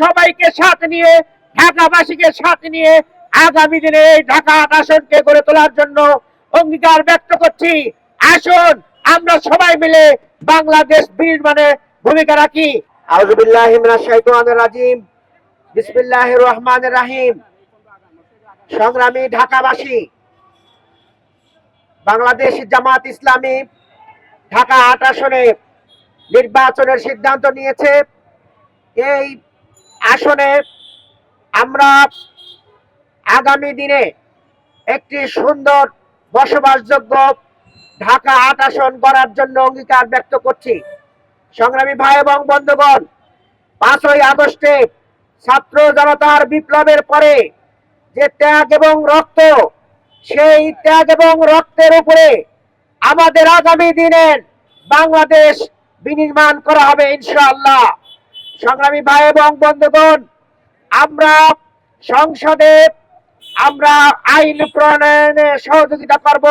সবাইকে সাথে নিয়ে, ঢাকাবাসীকে সাথে নিয়ে আগামী দিনে এই ঢাকা আসনকে গড়ে তোলার জন্য অঙ্গীকার ব্যক্ত করছি। আসুন, আমরা সবাই মিলে বাংলাদেশ নির্মাণে ভূমিকা রাখি। নির্বাচনের সিদ্ধান্ত নিয়েছে। এই আসনে আমরা আগামী দিনে একটি সুন্দর বসবাসযোগ্য ঢাকা আট আসন করার জন্য অঙ্গীকার ব্যক্ত করছি। সংগ্রামী ভাই এবং বন্ধুগণ, পাঁচই আগস্টে ছাত্র জনতার বিপ্লবের পরে যে ত্যাগ এবং রক্ত, সেই ত্যাগ এবং রক্তের উপরে আমাদের আগামী দিনের বাংলাদেশ বিনির্মাণ করা হবে ইনশাআল্লাহ। সংগ্রামী ভাই এবং বন্ধুগণ, আমরা সংসদে আমরা আইন প্রণয়নে সহযোগিতা করব,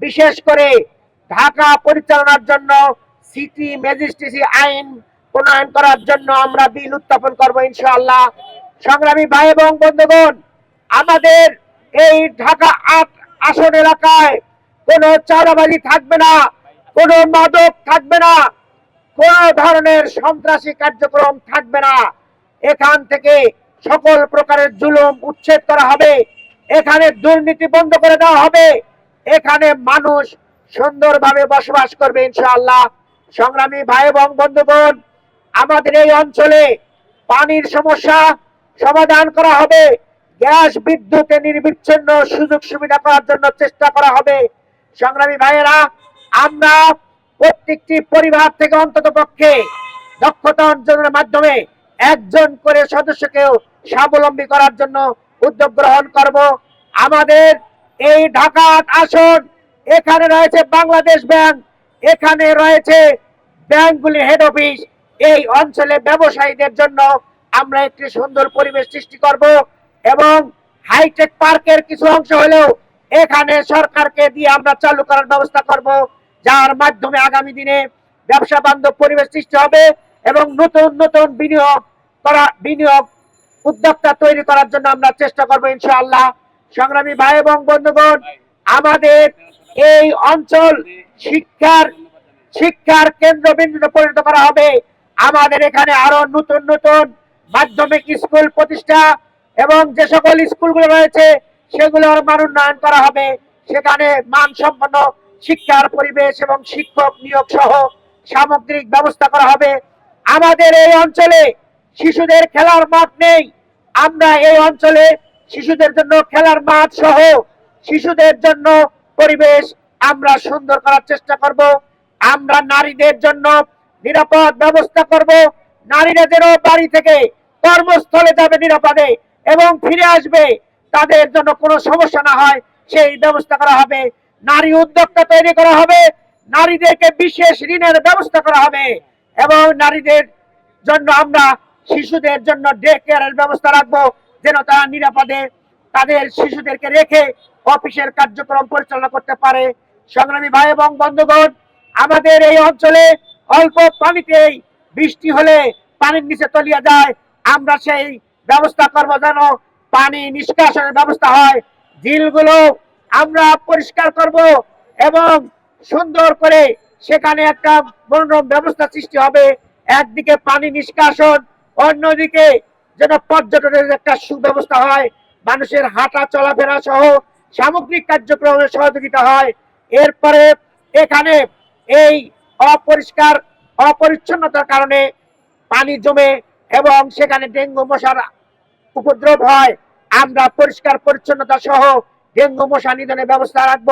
বিশেষ করে ঢাকা পরিচালনার জন্য, সিটি ম্যাজিস্ট্রেসি আইন প্রণয়ন করার জন্য আমরা বিল উত্থাপন করব ইনশাআল্লাহ। সংগ্রামী ভাই এবং বন্ধুগণ, আমাদের এই ঢাকা আট আসন এলাকায় কোনো চাঁদাবাজি থাকবে না, কোনো মাদক থাকবে না কোন ধরনের সন্ত্রাসী কার্যক্রম থাকবে না। এখান থেকে সকল প্রকারের জুলুম উচ্ছেদ করা হবে। এখানে দুর্নীতি বন্ধ করে দেওয়া হবে। এখানে মানুষ সুন্দরভাবে বসবাস করবে ইনশাআল্লাহ। সংগ্রামী ভাই এবং বন্ধুগণ, আমাদের এই অঞ্চলে পানির সমস্যা সমাধান করা হবে। গ্যাস বিদ্যুতে নির্বিচ্ছিন্ন সুযোগ সুবিধা করার জন্য চেষ্টা করা হবে। সংগ্রামী ভাইয়েরা, আমরা প্রত্যেকটি পরিবার থেকে অন্তত পক্ষে দক্ষতা অর্জনের মাধ্যমে একজন করে সদস্যকেও স্বাবলম্বী করার জন্য উদ্যোগ গ্রহণ করব। আমাদের এই ঢাকা আসন, এখানে রয়েছে বাংলাদেশ ব্যাংক, এখানে রয়েছে ব্যাংকগুলির হেড অফিস এই অঞ্চলে ব্যবসায়ীদের জন্য আমরা একটি সুন্দর পরিবেশ সৃষ্টি করব এবং হাইটেক পার্কের কিছু অংশ হলেও এখানে সরকারকে দিয়ে আমরা চালু করার ব্যবস্থা করব। যার মাধ্যমে আগামী দিনে ব্যবসা বান্ধব পরিবেশ সৃষ্টি হবে এবং নতুন নতুন বিনিয়োগ করা, বিনিয়োগ উদ্যোক্তা তৈরি করার জন্য আমরা চেষ্টা করব ইনশাআল্লাহ। সংগ্রামী ভাই এবং বন্ধুগণ, আমাদের এই অঞ্চল শিক্ষার শিক্ষার কেন্দ্রবিন্দুতে পরিণত করা হবে। আমাদের এখানে আরও নতুন নতুন মাধ্যমিক স্কুল প্রতিষ্ঠা এবং যে সকল স্কুলগুলো রয়েছে, সেগুলোর মান উন্নয়ন করা হবে। সেখানে মানসম্পন্ন শিক্ষার পরিবেশ এবং শিক্ষক নিয়োগ সহ সামগ্রিক ব্যবস্থা করা হবে। আমাদের এই অঞ্চলে শিশুদের খেলার মাঠ নেই। আমরা এই অঞ্চলে শিশুদের জন্য খেলার মাঠ সহ শিশুদের জন্য পরিবেশ আমরা সুন্দর করার চেষ্টা করব। আমরা নারীদের জন্য নিরাপদ ব্যবস্থা করব। নারীরা যেন বাড়ি থেকে কর্মস্থলে যাবে নিরাপদে এবং ফিরে আসবে। তাদের জন্য কোনো সমস্যা না হয়, সেই ব্যবস্থা করা হবে। নারী উদ্যোক্তা তৈরি করা হবে, নারীদেরকে বিশেষ ঋণের ব্যবস্থা করা হবে এবং নারীদের জন্য আমরা শিশুদের জন্য ডে কেয়ারের ব্যবস্থা রাখব যেন তারা নিরাপদে তাদের শিশুদেরকে রেখে অফিসের কার্যক্রম পরিচালনা করতে পারে। সংগ্রামী ভাই এবং বন্ধুগণ, আমাদের এই অঞ্চলে অল্প পানিতেই বৃষ্টি হলে পানির নিচে তলিয়ে যায়। আমরা সেই ব্যবস্থা করব যেন পানি নিষ্কাশনের ব্যবস্থা হয়। ঝিলগুলো আমরা পরিষ্কার করব এবং সুন্দর করে সেখানে একটা মনোরম ব্যবস্থা সৃষ্টি হবে। একদিকে পানি নিষ্কাশন, অন্যদিকে যেন পর্যটনের একটা সুব্যবস্থা হয়। মানুষের হাঁটা চলাফেরা সহ সামগ্রিক কার্যক্রমে সহযোগিতা হয়। এরপরে এখানে এই অপরিষ্কার, অপরিচ্ছন্নতার কারণে পানি জমে এবং সেখানে ডেঙ্গু মশার উপদ্রব হয়। আমরা পরিষ্কার, পরিচ্ছন্নতা সহ ডেঙ্গু মশা নিধনের ব্যবস্থা রাখব।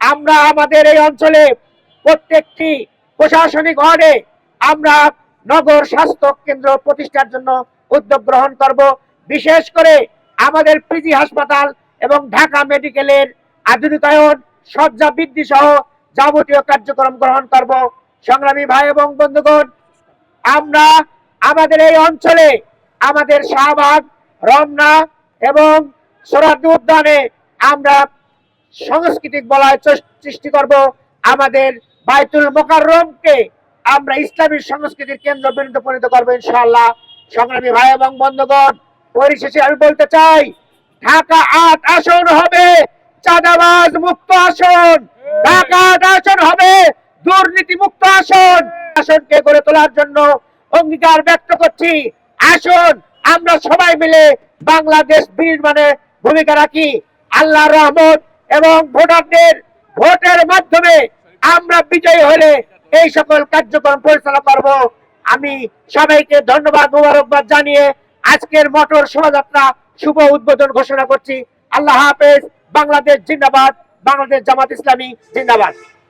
আমরা আমাদের এই অঞ্চলে প্রত্যেকটি প্রশাসনিক ওয়ার্ডে আমরা নগর স্বাস্থ্য কেন্দ্র প্রতিষ্ঠার জন্য উদ্যোগ গ্রহণ করব। বিশেষ করে আমাদের পিজি হাসপাতাল এবং ঢাকা মেডিকেলের আধুনিকায়ন, শয্যা বৃদ্ধি সহ যাবতীয় কার্যক্রম গ্রহণ করব। সংগ্রামী ভাই এবং বন্ধুগণ, আমরা আমাদের এই অঞ্চলে আমাদের শাহবাগ, রমনা এবং সোরাদি উদ্যানে আমরা সাংস্কৃতিক বলয় সৃষ্টি করব আমাদের বাইতুল মোকাররমকে। আমরা ইসলামী সংস্কৃতির কেন্দ্র বিন্দু পরিণত করব ইনশাআল্লাহ। সংগ্রামী ভাই এবং বন্ধুগণ, পরিশেষে আমি বলতে চাই, ঢাকা আট আসন হবে চাঁদাবাজ মুক্ত আসন। ঢাকা আট আসন হবে দুর্নীতি মুক্ত আসন। আসনকে গড়ে তোলার জন্য অঙ্গীকার ব্যক্ত করছি। আসুন, আমরা সবাই মিলে বাংলাদেশ নির্মাণে ভূমিকা রাখি। আল্লাহ রহমত এবং ভোটারদের ভোটের মাধ্যমে আমরা বিজয়ী হলে এই সকল কার্যক্রম পরিচালনা করব। আমি সবাইকে ধন্যবাদ, মুবারকবাদ জানিয়ে আজকের মটর শোভাযাত্রা শুভ উদ্বোধন ঘোষণা করছি। আল্লাহ হাফেজ, বাংলাদেশ জিন্দাবাদ, বাংলাদেশ জামাত ইসলামী জিন্দাবাদ।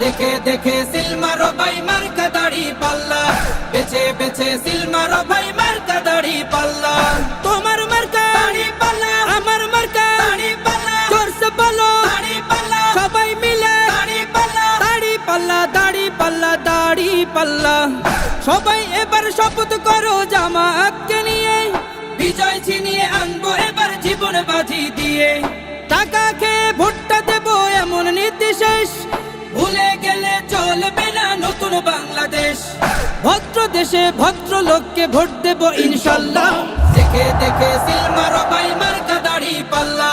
দেখে দেখে সিলমারো বাই মার্কা দাড়ি পাল্লা। বেছে বেছে সিলমারো বাই মার্কা দাড়ি পাল্লা। তোমার মার্কা, দাড়ি পাল্লা, আমার মার্কা, দাড়ি পাল্লা। জোরসে বলো দাড়ি পাল্লা। সবাই মিলে, দাড়ি পাল্লা। দাড়ি পাল্লা দাড়ি পাল্লা দাড়ি পাল্লা। সবাই এবার শপথ করো জামাতকে নিয়ে। বিজয় ছিনিয়ে আনব এবার জীবন বাজি দিয়ে। টাকা খেয়ে ভোটটা দেবো এমন নির্দেশেষ ভুলে বাংলাদেশ। ভদ্র দেশে ভদ্র লোককে ভোট দেব ইনশাল্লাহ। দেখে দেখে সিলমারো বাই মার্কা দাড়ি পাল্লা।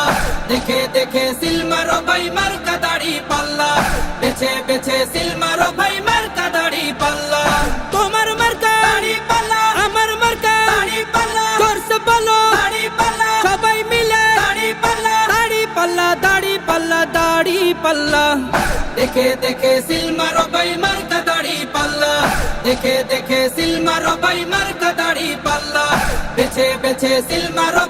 দেখে দেখে সিলমারো বাই মার্কা দাড়ি পাল্লা। বেছে বেছে সিলমারো বাই মার্কা দাড়ি পাল্লা। তোমার মার্কা দাড়ি পাল্লা, আমার মার্কা দাড়ি পাল্লা। জোরসে বলো, দাড়ি পাল্লা। সবাই মিলে, দাড়ি পাল্লা। দাড়ি পাল্লা দাড়ি পাল্লা দাড়ি পাল্লা। দেখে দেখে সিলমারো বাই মার্কা দেখে দেখে সিলমারো বাই মার্কা দাড়ি পাল্লা। বেছে বেছে সিলমারো